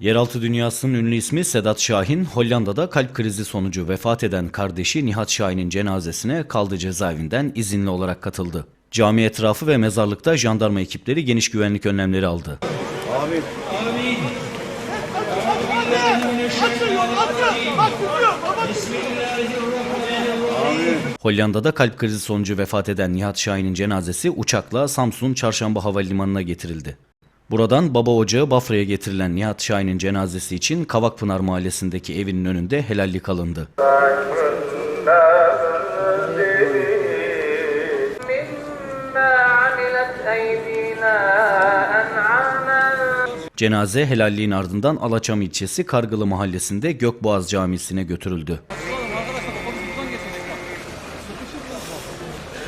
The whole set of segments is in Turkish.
Yeraltı dünyasının ünlü ismi Sedat Şahin, Hollanda'da kalp krizi sonucu vefat eden kardeşi Nihat Şahin'in cenazesine kaldı cezaevinden izinli olarak katıldı. Cami etrafı ve mezarlıkta jandarma ekipleri geniş güvenlik önlemleri aldı. Abi. Abi. Abi. Abi. Abi. Abi. Abi. Abi. Abi. Hollanda'da kalp krizi sonucu vefat eden Nihat Şahin'in cenazesi uçakla Samsun Çarşamba Havalimanı'na getirildi. Buradan baba ocağı Bafra'ya getirilen Nihat Şahin'in cenazesi için Kavakpınar Mahallesi'ndeki evinin önünde helallik alındı. Cenaze helalliğin ardından Alaçam ilçesi Kargılı Mahallesi'nde Gökboğaz Camisi'ne götürüldü.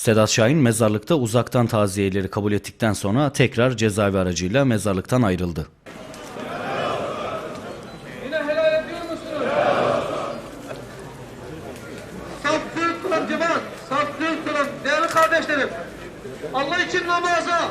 Sedat Şahin mezarlıkta uzaktan taziyeleri kabul ettikten sonra tekrar cezaevi aracıyla mezarlıktan ayrıldı. Allah için namaza.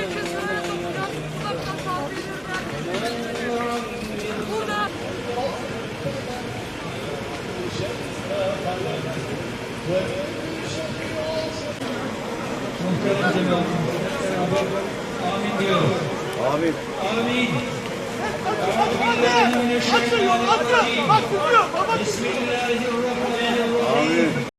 ve Muhterem cemaatimiz beraber amin diyoruz. Amin. Amin. Bismillahirrahmanirrahim.